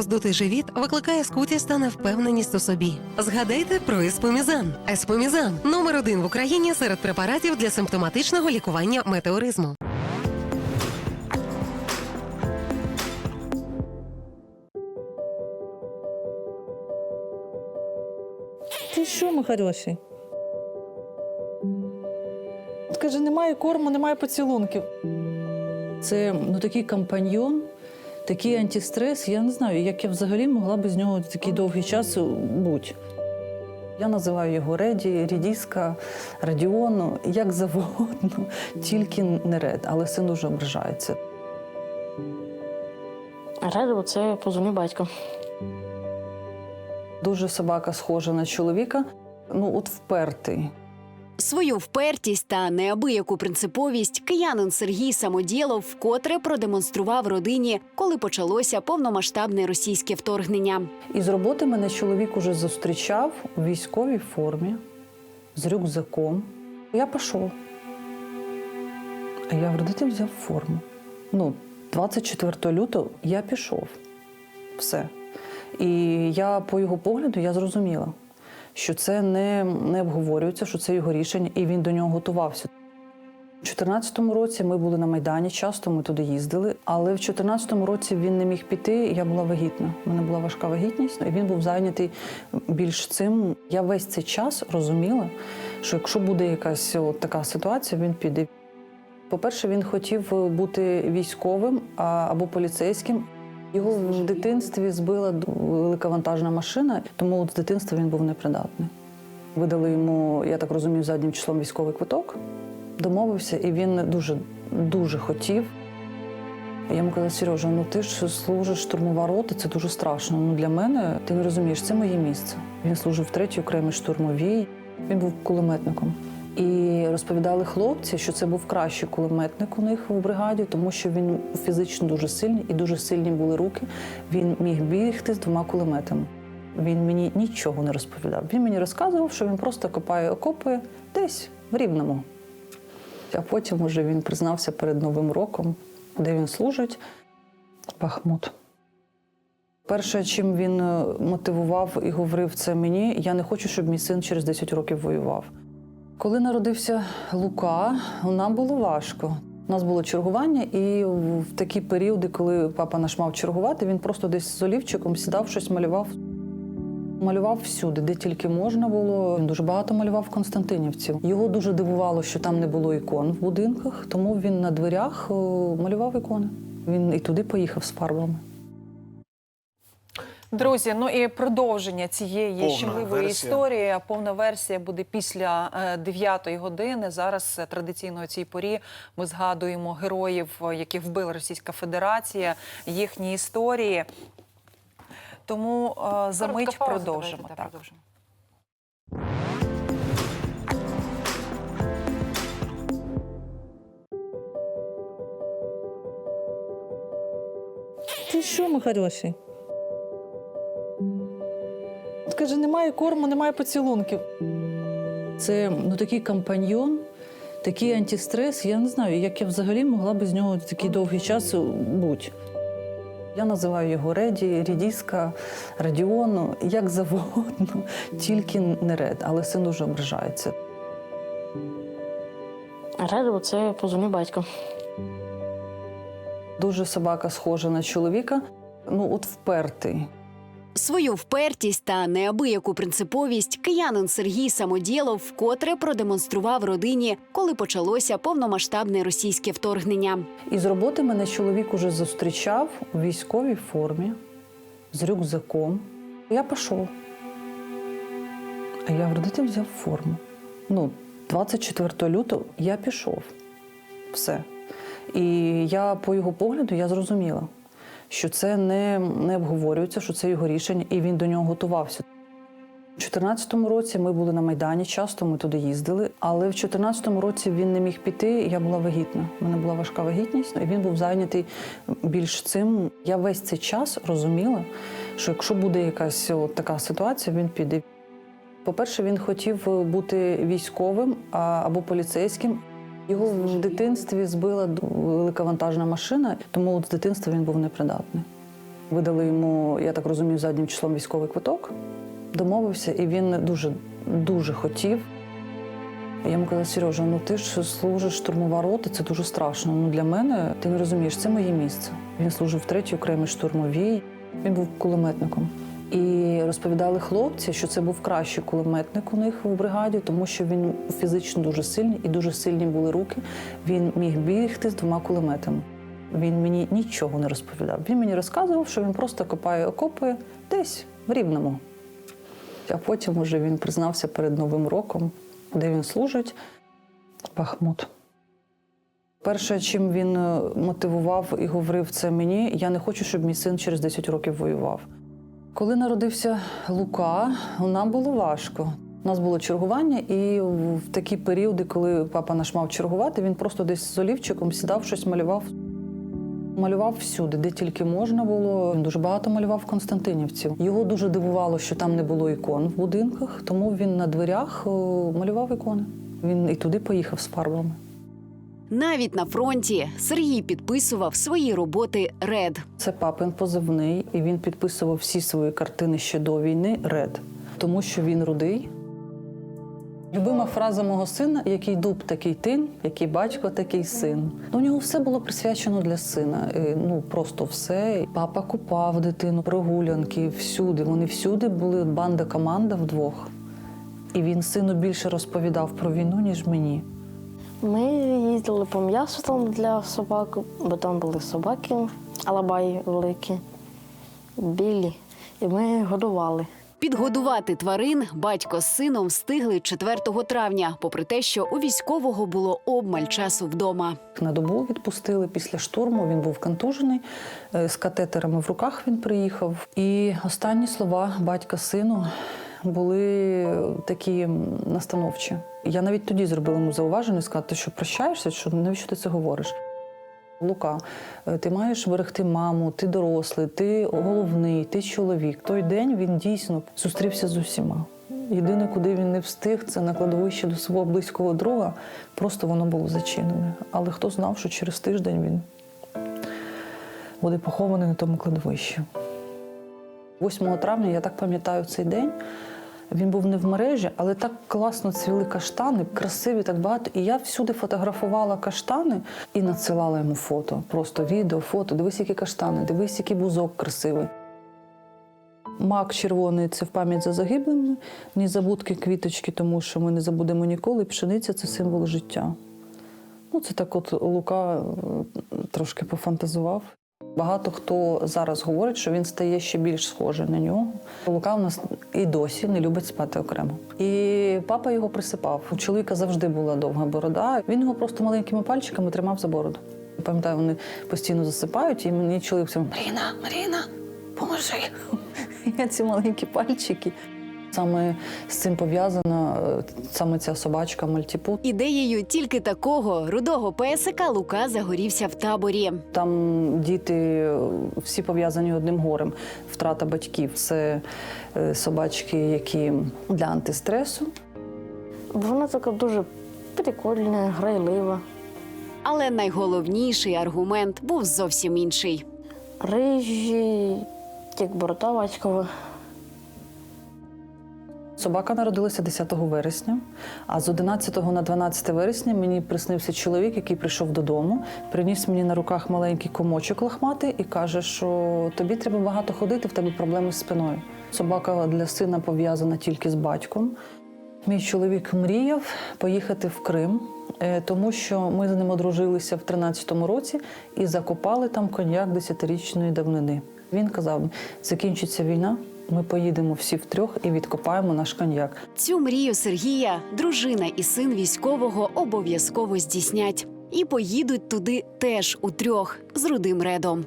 роздутий живіт викликає скутість та невпевненість у собі. Згадайте про еспомізан. Еспомізан номер один в Україні серед препаратів для симптоматичного лікування метеоризму. Ти що, мій хороший? Каже, немає корму, немає поцілунків. Це ну, такий компаньйон, такий антистрес. Я не знаю, як я взагалі могла би з нього такий довгий час бути. Я називаю його Реді, Рідіска, Радіону, як завгодно, тільки не Ред, але син дуже ображається. Редо це позивний батько. Дуже собака схожа на чоловіка, ну от впертий. Свою впертість та неабияку принциповість киянин Сергій Самодєлов вкотре продемонстрував родині, коли почалося повномасштабне російське вторгнення. І з роботи мене чоловік уже зустрічав у військовій формі з рюкзаком. Я пішов. А я говорю, де ти взяв форму? Ну, 24 лютого я пішов. Все. І я по його погляду я зрозуміла, що це не, не обговорюється, що це його рішення, і він до нього готувався. У 2014 році ми були на Майдані, часто ми туди їздили, але в 2014 році він не міг піти. Я була вагітна. У мене була важка вагітність, і він був зайнятий більш цим. Я весь цей час розуміла, що якщо буде якась от така ситуація, він піде. По-перше, він хотів бути військовим або поліцейським. Його в дитинстві збила велика вантажна машина, тому от з дитинства він був непридатний. Видали йому, я так розумію, заднім числом військовий квиток домовився, і він дуже дуже хотів. Я йому казала, Сережа, ну ти ж служиш штурмова рота, це дуже страшно. Ну для мене ти не розумієш, це моє місце. Він служив в третій окремій штурмовій. Він був кулеметником. І розповідали хлопці, що це був кращий кулеметник у них в бригаді, тому що він фізично дуже сильний і дуже сильні були руки. Він міг бігти з двома кулеметами. Він мені нічого не розповідав. Він мені розказував, що він просто копає окопи десь в рівному. А потім уже він признався перед Новим роком, де він служить Бахмут. Перше, чим він е, мотивував і говорив це мені, я не хочу, щоб мій син через 10 років воював. Коли народився Лука, нам було важко. У нас було чергування, і в такі періоди, коли папа наш мав чергувати, він просто десь з олівчиком сідав, щось малював. Малював всюди, де тільки можна було. Він дуже багато малював в Константинівці. Його дуже дивувало, що там не було ікон в будинках, тому він на дверях малював ікони. Він і туди поїхав з фарбами. Друзі, ну і продовження цієї Повна щемливої версія. історії. Повна версія буде після 9-ї години. Зараз е, традиційно у цій порі ми згадуємо героїв, е, яких вбила Російська Федерація, їхні історії. Тому е, за мить пауза, продовжимо. давайте, так. продовжимо. Ти що, мій хороший? Каже, немає корму, немає поцілунків. Це ну, такий компаньйон, такий антистрес. Я не знаю, як я взагалі могла би з нього такий довгий час бути. Я називаю його Реді, Рідіска, Радіону, як завгодно, тільки не Ред, але син дуже ображається. Редо це позивний батько. Дуже собака схожа на чоловіка, ну от впертий. Свою впертість та неабияку принциповість киянин Сергій Самодєлов вкотре продемонстрував родині, коли почалося повномасштабне російське вторгнення. І з роботи мене чоловік уже зустрічав у військовій формі з рюкзаком. Я пішов. А я говорю, де взяв форму? Ну, 24 лютого я пішов. Все. І я по його погляду я зрозуміла, що це не, не обговорюється, що це його рішення, і він до нього готувався. У 2014 році ми були на Майдані, часто ми туди їздили, але в 2014 році він не міг піти. Я була вагітна. У мене була важка вагітність, і він був зайнятий більш цим. Я весь цей час розуміла, що якщо буде якась от така ситуація, він піде. По-перше, він хотів бути військовим або поліцейським. Його в дитинстві збила велика вантажна машина, тому з дитинства він був непридатний. Видали йому, я так розумію, заднім числом військовий квиток, домовився, і він дуже, дуже хотів. Я йому казала, Сережа, ну ти ж служиш штурмова рота, це дуже страшно. Ну для мене ти не розумієш, це моє місце. Він служив третій окремій штурмовій. Він був кулеметником. І розповідали хлопці, що це був кращий кулеметник у них в бригаді, тому що він фізично дуже сильний і дуже сильні були руки. Він міг бігти з двома кулеметами. Він мені нічого не розповідав. Він мені розказував, що він просто копає окопи десь в рівному. А потім уже він признався перед Новим роком, де він служить Бахмут. Перше, чим він е, мотивував і говорив це мені, я не хочу, щоб мій син через 10 років воював. Коли народився Лука, нам було важко. У нас було чергування, і в такі періоди, коли папа наш мав чергувати, він просто десь з олівчиком сідав, щось малював. Малював всюди, де тільки можна було. Він дуже багато малював в Константинівці. Його дуже дивувало, що там не було ікон в будинках, тому він на дверях малював ікони. Він і туди поїхав з фарбами. Навіть на фронті Сергій підписував свої роботи Ред. Це папин позивний, і він підписував всі свої картини ще до війни Ред, тому що він рудий. Любима фраза мого сина, який дуб, такий тин, який батько, такий син. Ну, у нього все було присвячено для сина. Ну просто все. Папа купав дитину, прогулянки всюди. Вони всюди були банда команда вдвох. І він сину більше розповідав про війну, ніж мені. Ми їздили по м'ясу там для собак, бо там були собаки, алабаї великі, білі. І ми годували. Підгодувати тварин батько з сином встигли 4 травня, попри те, що у військового було обмаль часу вдома. На добу відпустили після штурму. Він був контужений е, з катетерами в руках. Він приїхав. І останні слова батька сину були такі настановчі. Я навіть тоді зробила йому зауваження, сказати, ти що прощаєшся, що навіщо ти це говориш? Лука, е, ти маєш берегти маму, ти дорослий, ти головний, ти чоловік. Той день він дійсно зустрівся з усіма. Єдине, куди він не встиг, це на кладовище до свого близького друга. Просто воно було зачинене. Але хто знав, що через тиждень він буде похований на тому кладовищі. 8 травня, я так пам'ятаю цей день. Він був не в мережі, але так класно цвіли каштани, красиві, так багато. І я всюди фотографувала каштани і надсилала йому фото. Просто відео, фото. Дивись, які каштани, дивись, який бузок красивий. Мак червоний це в пам'ять за загиблими, ні забудки квіточки, тому що ми не забудемо ніколи. Пшениця це символ життя. Ну, це так от Лука е, трошки пофантазував. Багато хто зараз говорить, що він стає ще більш схожий на нього. Лука у нас і досі не любить спати окремо. І папа його присипав. У чоловіка завжди була довга борода. Він його просто маленькими пальчиками тримав за бороду. Пам'ятаю, вони постійно засипають, і мені чоловік все Маріна, Маріна, поможи. Я ці маленькі пальчики. Саме з цим пов'язана е, саме ця собачка Мальтіпут. Ідеєю тільки такого рудого песика Лука загорівся в таборі. Там діти е, всі пов'язані одним горем. Втрата батьків це е, собачки, які для антистресу. Вона така дуже прикольна, грайлива, Але найголовніший аргумент був зовсім інший. рижі, як борода батькова. Собака народилася 10 вересня, а з 11 на 12 вересня мені приснився чоловік, який прийшов додому, приніс мені на руках маленький комочок лохматий і каже, що тобі треба багато ходити, в тебе проблеми з спиною. Собака для сина пов'язана тільки з батьком. Мій чоловік мріяв поїхати в Крим, е, тому що ми з ним одружилися в 13-му році і закопали там коньяк 10-річної давнини. Він казав: закінчиться війна, ми поїдемо всі втрьох і відкопаємо наш коньяк. Цю мрію Сергія, дружина і син військового обов'язково здійснять. І поїдуть туди теж утрьох з рудим редом.